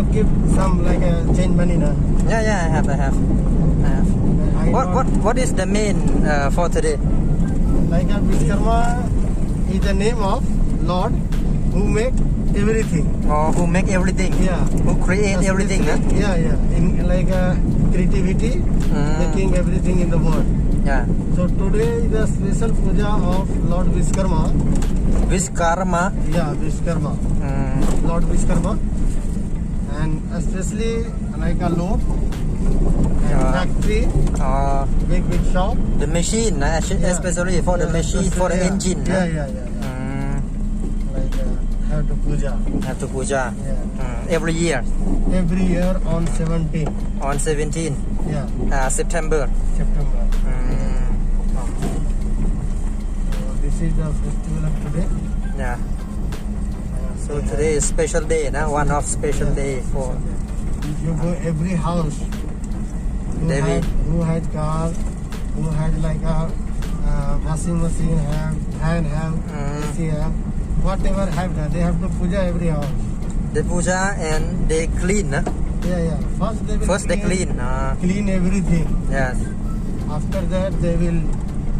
have keep some like a change money, na? Yeah, yeah, I have, I have. I have. I What, what, what is the main uh, for today? Like a Vishkarma is the name of Lord who make everything. Or who make everything? Yeah. Who create everything? Huh? Yeah, yeah. In like a creativity, Mm. making everything in the world. Yeah. So today is the special puja of Lord Vishkarma. Vishkarma. Yeah, Vishkarma. Mm. Lord Vishkarma. And especially like a load Yeah. factory, Uh, big big shop. the machine, uh, Yeah. especially for the Yeah, machine, for the yeah. engine. Yeah, yeah, yeah. yeah. Mm. Like uh, have to puja. Have to puja Yeah. mm. every year Every year on 17. on 17 Yeah, uh, September. September. Mm. So this is the festival of today. Yeah. So today is special day, na? one of special day for. If you go every house who They had, who had car, who had like a uh, washing machine have, fan have, Mm. AC have, whatever have that, they have to puja every house. They puja and they clean. na? Yeah, yeah. First they will First they clean. Uh, clean everything. yes. After that they will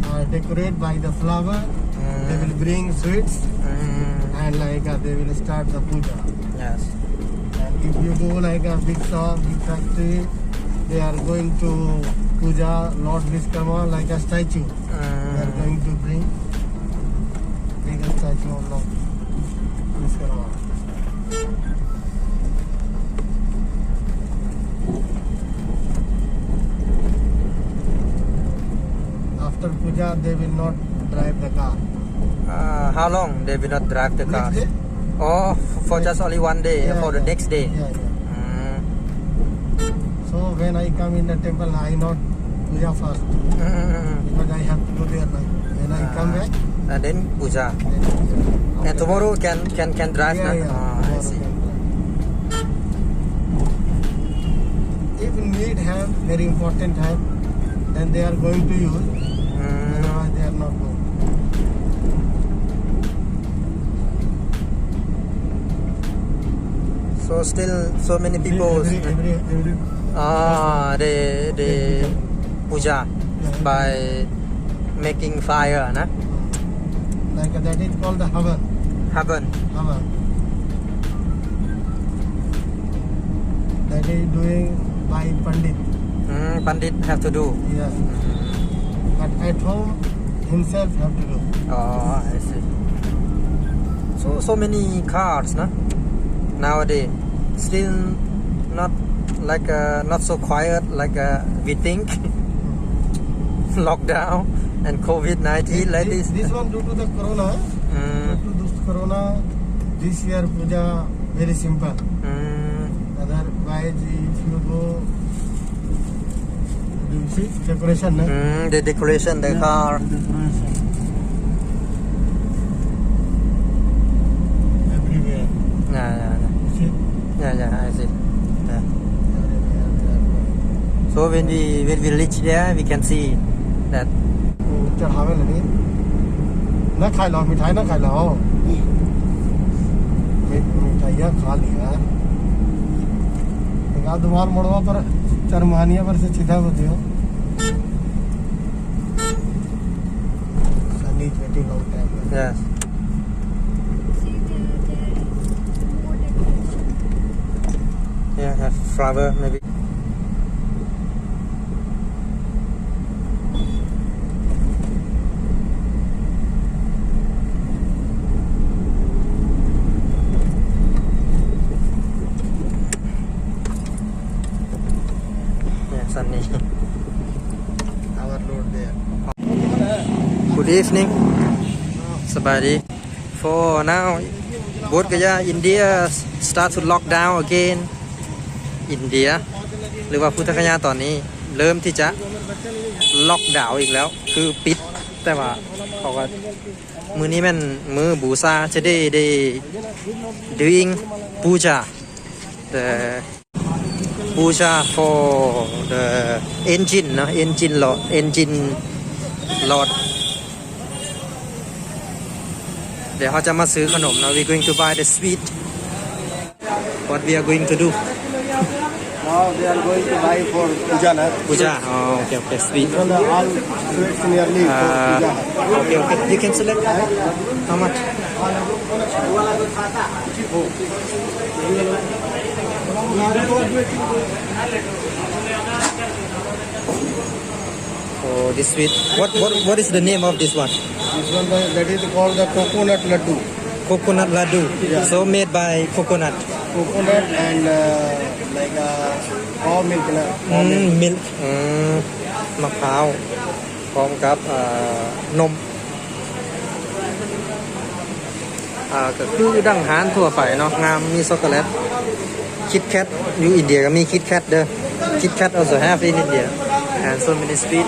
uh, decorate by the flower. They Mm. will bring sweets. And like uh, they will start the puja. Yes. And if you go like a big shop, big factory, they are going to puja Lord Vishkarma like a statue. They are going to bring big statue of Lord Vishkarma. After puja, they will not drive the car. Uh, how long they will not drive the car? Next day? Oh, for just only one day, Yeah, for the next day. Yeah. Mm. So when I come in the temple, I not puja first Mm. because I have to go there. Like, when I come back, And then puja. then puja. And tomorrow can can can drive Yeah, yeah. Oh, I see. If need have very important have, then they are going to use. Mm. Otherwise, they are not going. So still so many people. Every, every, every, Ah, they they puja by making fire, na? like that is called the havan. Haven. Havan. That is doing by Pandit. Mm, Pandit have to do. Yes. But at home, himself have to do. Oh, I see. So so many cars, na? Nowadays, still not like uh, not so quiet like uh, we think. Lockdown and COVID nineteen like this, this. one due to the corona. Mm, Due to this corona, this year puja very simple. mm, Otherwise, if you go, you see decoration, mm, the decoration, the car. Decoration. So when we when we reach there, we can see that. จะถามอะไรนี่นักขายเรามีไทยนักขายเรามีมีไทยขาเหลือเงาดูมาร์มดว่า पर चरमानिया पर से सीधा Yeah, have flower maybe. Sunny. Our road there. Good evening. Sabadi. For now, Bodh Gaya, India start to lock down again. India หรือว่าพุทธคยาตอนนี้ เริ่มที่จะล็อกดาวน์อีกแล้ว คือปิดแต่ว่าเขาก็มือนี้แม่นมือบูซาจะได้ได้ doing puja the puja for the engine เนอะ engine lot engine lot เดี๋ยวเขาจะมาซื้อขนมนะ we going to buy the sweet what we are going to do Now they are going to buy for puja na. puja oh okay okay sweet All all sweets nearly for uh, puja. okay okay you can select how much Oh this sweet what what what is the name of this one This one the- that is called the coconut laddu. coconut laddu Yeah. so made by coconut Coconut and uh, like uh, cow milk na. Cow อื milk. มมิลอืมมะพร้าวพร้อมกับเอ่อนมอ่าก็คือดังหารทั่วไปเนาะงามมีช็อกโกแลต คิดแคทอยู่อินเดียก็มีคิดแคทเด้อคิดแคท also have in India and so many sweet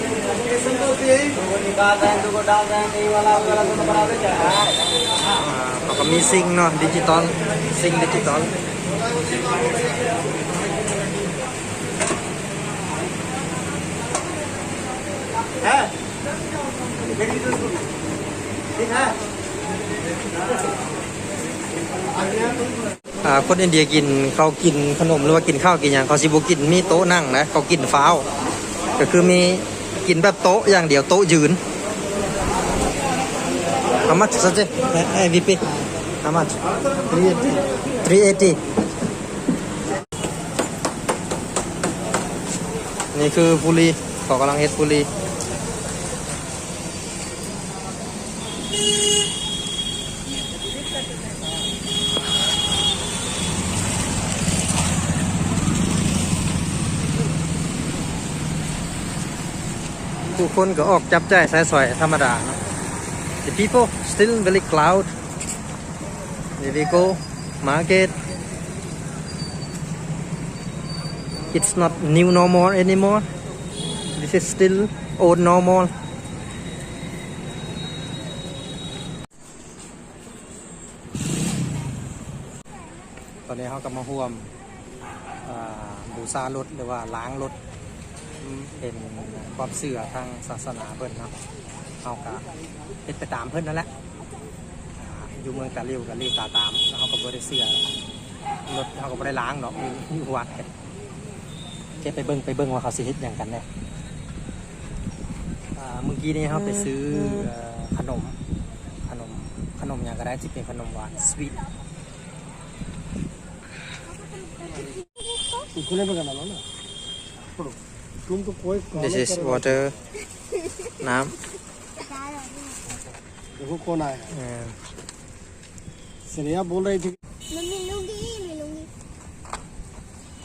อ่าเขาก็มีซิงเนาะดิจิตอลซิงดิจิตอล อ่า คนอินเดียกินเขากินขนมหรือว่ากินข้าวกินอย่างเขาสิบุกินมีโต๊ะนั่งนะเขากินฟ้าวก็คือมีกินแบบโต๊ะอย่างเดียวโต๊ะยืน How much is it? MVP? How much? 380. 380. นี่คือปุรีเขากำลังเฮ็ดปุรี ผู้คนก็ออกจับจ่ายใช้สอยธรรมดาเนาะ The people still very cloud Here we go market It's not new normal anymore This is still old normal ตอนนี้เขาก็มาห่วมบูซารถหรือว่าล้างรถ เป็นความเสื่อทางศาสนาเพิ่นครับเขากะเป็นไปตามเพิ่นนั่นแหละอยู่เมืองกะลิวกะบลิวตาตามเขาก็บริเสื่อรถเขาก็ไม่ไดล้างหรอกอยู่วัดแกไปเบิ้งไปเบิ้งว่าเขาสิเฮ็ดอย่างกันเนี่ยเมื่อกี้นี้เขาไปซื้อขนมขนมขนมอย่างก็ได้ที่เป็นขนมหวานสวีทคุณเล่นเป็นกันแล้วเนาะ देखो कौन आया है ำเอ่อ श्रेया बोल रही थी मैं मिलूंगी मिलूंगी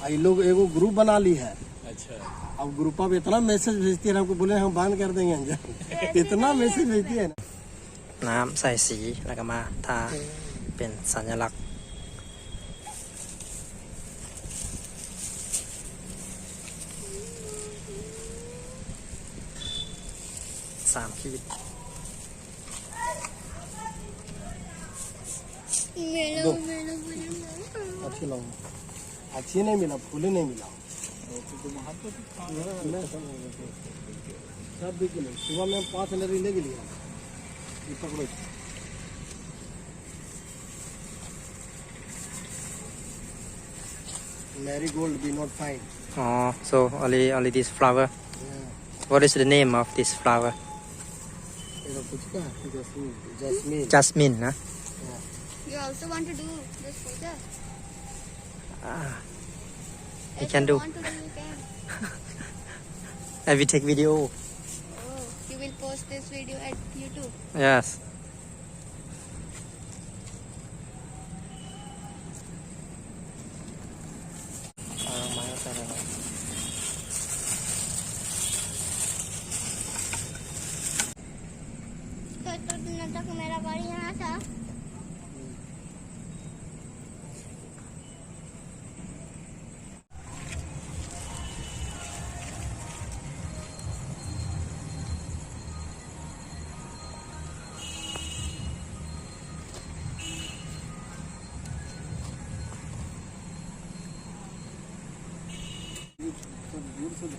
आई लोग एगो ग्रुप बना ली है अच्छा अब ग्रुप अब इतना मैसेज भेजती है हमको बोले हम बांध कर देंगे अंजन इतना मैसेज भेजती है ना น้ำใส่สีแล้วก็มาทาเป็นสัญลักษณ์ สามขีด मिलो मिलो मिलो अच्छी लग अच्छी नहीं मिला फूल ही नहीं मिला सब बिक गए सुबह में पाँच लरी ले लिया ये पकड़ो Marie Gold B not fine อ๋อ so only only this flower what is the name of this flower fuchka? Jasmine. Jasmine. Huh? Yeah. You also want to do this fuchka? Ah. I can do. Want to. I will take video. Oh, you will post this video at YouTube. Yes.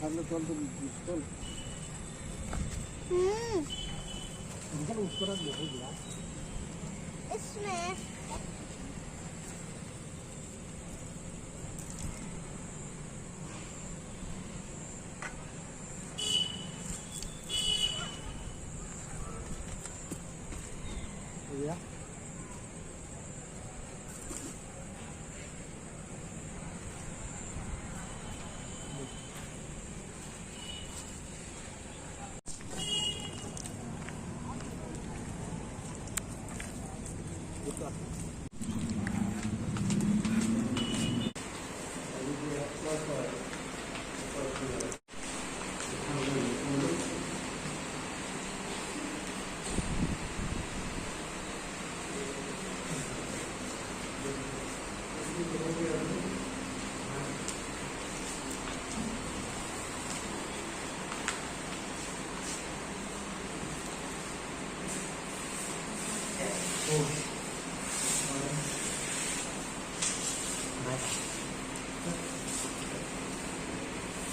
Karnı doldu Müslüm. Hmm. Güzel usturan ne bu ya? İsmi.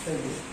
Isso.